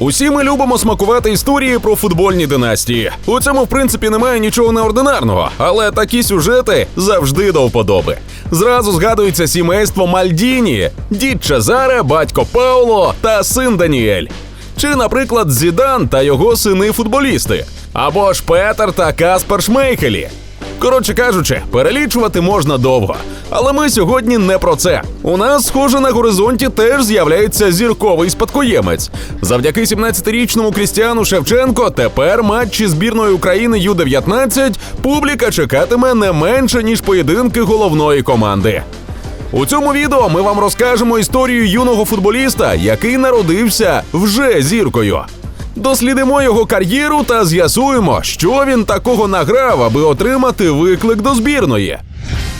Усі ми любимо смакувати історії про футбольні династії. У цьому, в принципі, немає нічого неординарного, але такі сюжети завжди до вподоби. Зразу згадується сімейство Мальдіні, дід Чезаре, батько Пауло та син Даніель. Чи, наприклад, Зідан та його сини-футболісти, або ж Петер та Каспер Шмейхелі. Коротше кажучи, перелічувати можна довго. Але ми сьогодні не про це. У нас, схоже, на горизонті теж з'являється зірковий спадкоємець. Завдяки 17-річному Крістіану Шевченко тепер матчі збірної України Ю-19 публіка чекатиме не менше ніж поєдинки головної команди. У цьому відео ми вам розкажемо історію юного футболіста, який народився вже зіркою. Дослідимо його кар'єру та з'ясуємо, що він такого награв, аби отримати виклик до збірної.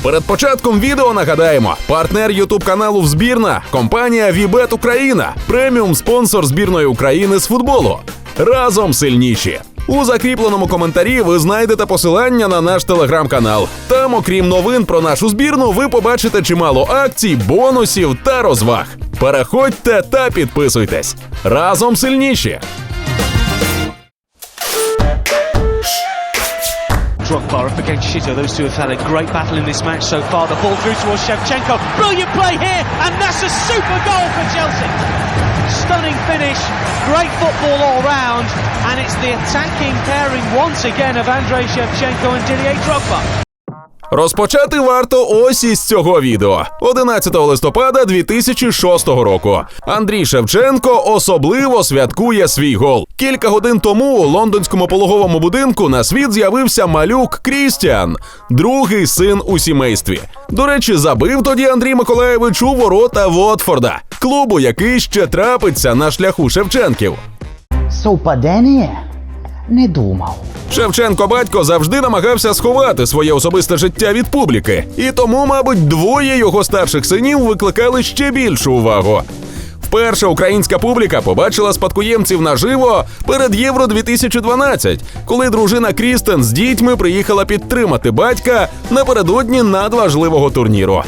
Перед початком відео нагадаємо, партнер Ютуб каналу Взбірна компанія Вібет Україна, преміум спонсор збірної України з футболу. Разом сильніші. У закріпленому коментарі ви знайдете посилання на наш телеграм-канал. Там, окрім новин про нашу збірну, ви побачите чимало акцій, бонусів та розваг. Переходьте та підписуйтесь. Разом сильніші! Drogba up against Shito. Those two have had a great battle in this match so far. The ball through towards Shevchenko. Brilliant play here, and that's a super goal for Chelsea. Stunning finish, great football all round, and it's the attacking pairing once again of Andrei Shevchenko and Didier Drogba. Розпочати варто ось із цього відео 11 листопада 2006 року. Андрій Шевченко особливо святкує свій гол. Кілька годин тому у лондонському пологовому будинку на світ з'явився малюк Крістіан, другий син у сімействі. До речі, забив тоді Андрій Миколаєвич у ворота Вотфорда, клубу, який ще трапиться на шляху Шевченків. Совпадение? Не думав. Шевченко батько завжди намагався сховати своє особисте життя від публіки, і тому, мабуть, двоє його старших синів викликали ще більшу увагу. Вперше українська публіка побачила спадкоємців наживо перед Євро 2012, коли дружина Крістен з дітьми приїхала підтримати батька напередодні надважливого турніру.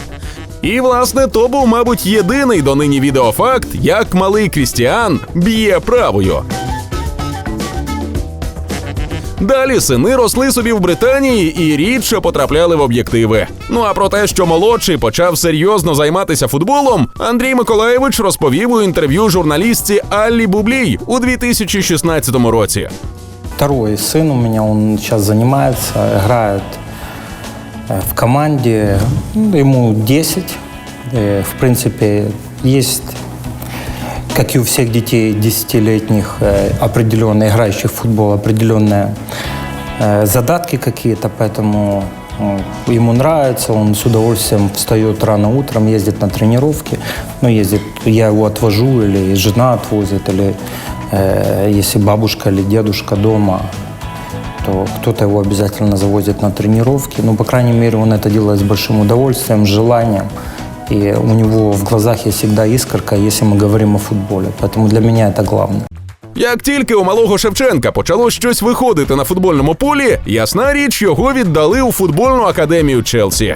І, власне, то був, мабуть, єдиний донині відеофакт, як малий Крістіан б'є правою. Далі сини росли собі в Британії і рідше потрапляли в об'єктиви. Ну а про те, що молодший почав серйозно займатися футболом, Андрій Миколаєвич розповів у інтерв'ю журналістці Аллі Бублій у 2016 році. Второй сын у меня, он сейчас занимается, играет э, в команде, ну, ему 10. Э, В принципе, есть, как и у всех детей 10-летних, э, определенные, играющих в футбол, определенные э, задатки какие-то, поэтому э, ему нравится, он с удовольствием встает рано утром, ездит на тренировки, ну, ездит, я его отвожу, или жена отвозит, или э, если бабушка или дедушка дома, то кто-то его обязательно завозит на тренировки. Ну, по крайней мере, он это делает с большим удовольствием, желанием. И у него в глазах есть всегда искорка, если мы говорим о футболе. Поэтому для меня это главное. Як тільки у малого Шевченка почало щось виходити на футбольному полі, ясна річ, його віддали у футбольну академію Челсі.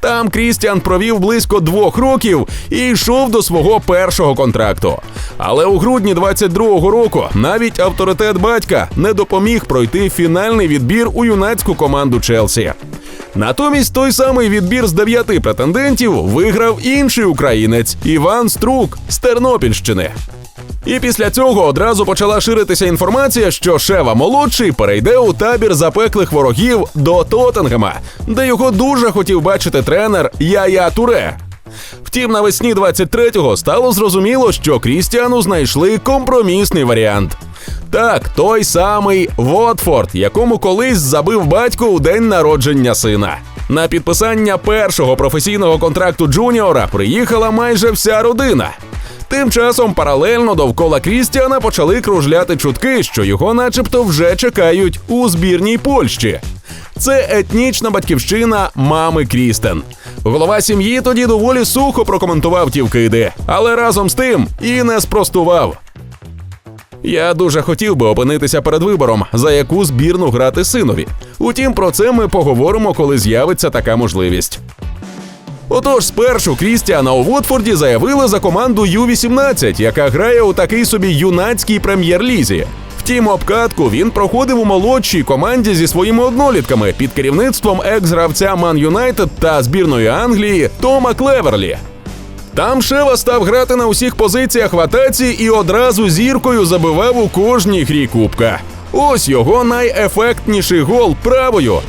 Там Крістіан провів близько двох років і йшов до свого першого контракту. Але у грудні 22-го року навіть авторитет батька не допоміг пройти фінальний відбір у юнацьку команду Челсі. Натомість той самий відбір з дев'яти претендентів виграв інший українець Іван Струк з Тернопільщини. І після цього одразу почала ширитися інформація, що Шева молодший перейде у табір запеклих ворогів до Тоттенгема, де його дуже хотів бачити тренер Яя Туре. Втім, навесні 23-го стало зрозуміло, що Крістіану знайшли компромісний варіант. Так, той самий Вотфорд, якому колись забив батько у день народження сина. На підписання першого професійного контракту Джуніора приїхала майже вся родина. Тим часом паралельно довкола Крістіана почали кружляти чутки, що його, начебто, вже чекають у збірній Польщі. Це етнічна батьківщина мами Крістен. Голова сім'ї тоді доволі сухо прокоментував ті вкиди, але разом з тим і не спростував. Я дуже хотів би опинитися перед вибором, за яку збірну грати синові. Утім, про це ми поговоримо, коли з'явиться така можливість. Отож, спершу Крістіана у Вотфорді заявили за команду Ю-18, яка грає у такий собі юнацькій прем'єр-лізі. Втім, обкатку він проходив у молодшій команді зі своїми однолітками під керівництвом екс-гравця Ман Юнайтед та збірної Англії Тома Клеверлі. Там Шева став грати на усіх позиціях в атаці і одразу зіркою забивав у кожній грі кубка. Ось його найефектніший гол правою.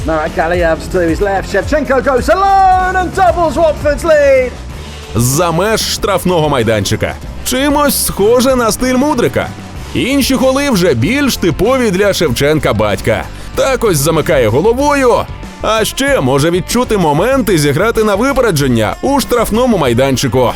За меж штрафного майданчика. Чимось схоже на стиль мудрика. Інші голи вже більш типові для Шевченка батька. Так ось замикає головою. А ще може відчути момент і зіграти на випередження у штрафному майданчику.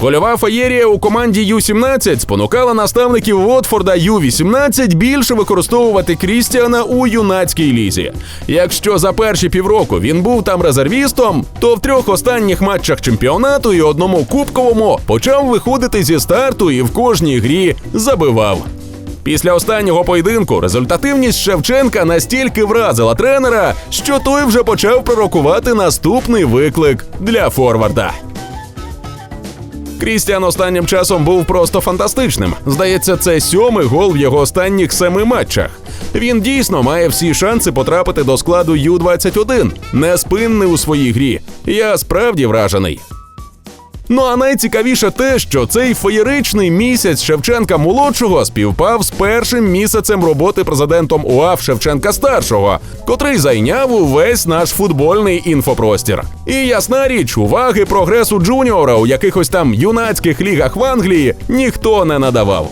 Гольова феєрія у команді Ю-17 спонукала наставників Уотфорда Ю-18 більше використовувати Крістіана у юнацькій лізі. Якщо за перші півроку він був там резервістом, то в трьох останніх матчах чемпіонату і одному кубковому почав виходити зі старту і в кожній грі забивав. Після останнього поєдинку результативність Шевченка настільки вразила тренера, що той вже почав пророкувати наступний виклик для форварда. Крістіан останнім часом був просто фантастичним. Здається, це сьомий гол в його останніх семи матчах. Він дійсно має всі шанси потрапити до складу Ю-21, неспинний у своїй грі. Я справді вражений. Ну а найцікавіше те, що цей феєричний місяць Шевченка молодшого співпав з першим місяцем роботи президентом УАФ Шевченка старшого, котрий зайняв увесь наш футбольний інфопростір. І ясна річ, уваги прогресу Джуніора у якихось там юнацьких лігах в Англії ніхто не надавав.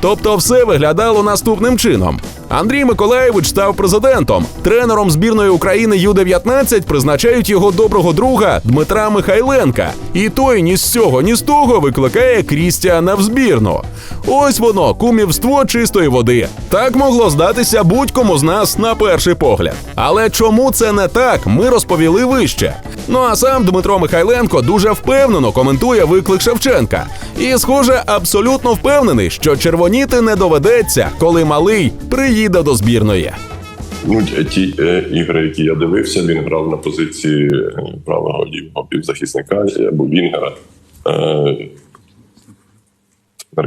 Тобто все виглядало наступним чином. Андрій Миколаєвич став президентом. Тренером збірної України Ю-19 призначають його доброго друга Дмитра Михайленка. І той ні з цього, ні з того викликає Крістіана в збірну. Ось воно, кумівство чистої води. Так могло здатися будь-кому з нас на перший погляд. Але чому це не так, ми розповіли вище. Ну а сам Дмитро Михайленко дуже впевнено коментує виклик Шевченка. І, схоже, абсолютно впевнений, що червоніти не доведеться, коли малий приїде до збірної. Ну, ті е, ігри, які я дивився, він грав на позиції е, правого лівого півзахисника або Вінгера. Е,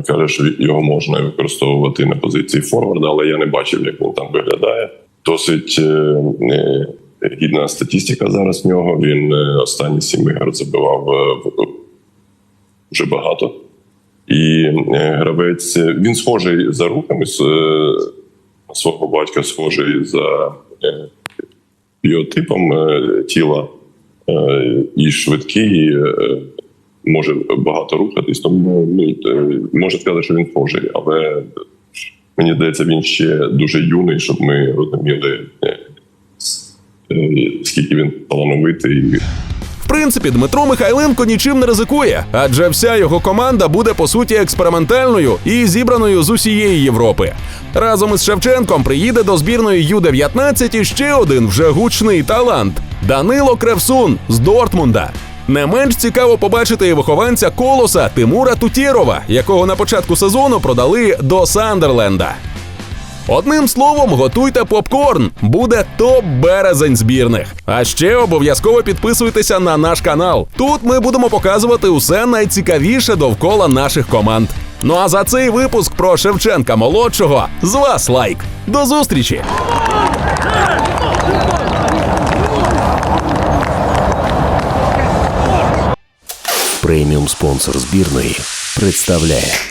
каже, що його можна використовувати на позиції форварда, але я не бачив, як він там виглядає. Досить е, гідна статистика зараз в нього. Він е, останні сім ігор забивав е, вже багато. І е, гравець е, він схожий за рухами з е, свого батька, схожий за е, біотипом е, тіла е, і швидкий, може багато рухатись. Тому ну, можна сказати, що він схожий, але мені здається, він ще дуже юний, щоб ми розуміли, скільки він талановитий. Принципі, Дмитро Михайленко нічим не ризикує, адже вся його команда буде по суті експериментальною і зібраною з усієї Європи. Разом із Шевченком приїде до збірної Ю-19 ще один вже гучний талант Данило Кревсун з Дортмунда. Не менш цікаво побачити і вихованця колоса Тимура Тутєрова, якого на початку сезону продали до Сандерленда. Одним словом, готуйте попкорн. Буде топ березень збірних. А ще обов'язково підписуйтеся на наш канал. Тут ми будемо показувати усе найцікавіше довкола наших команд. Ну а за цей випуск про Шевченка молодшого з вас лайк. До зустрічі! Преміум спонсор збірної представляє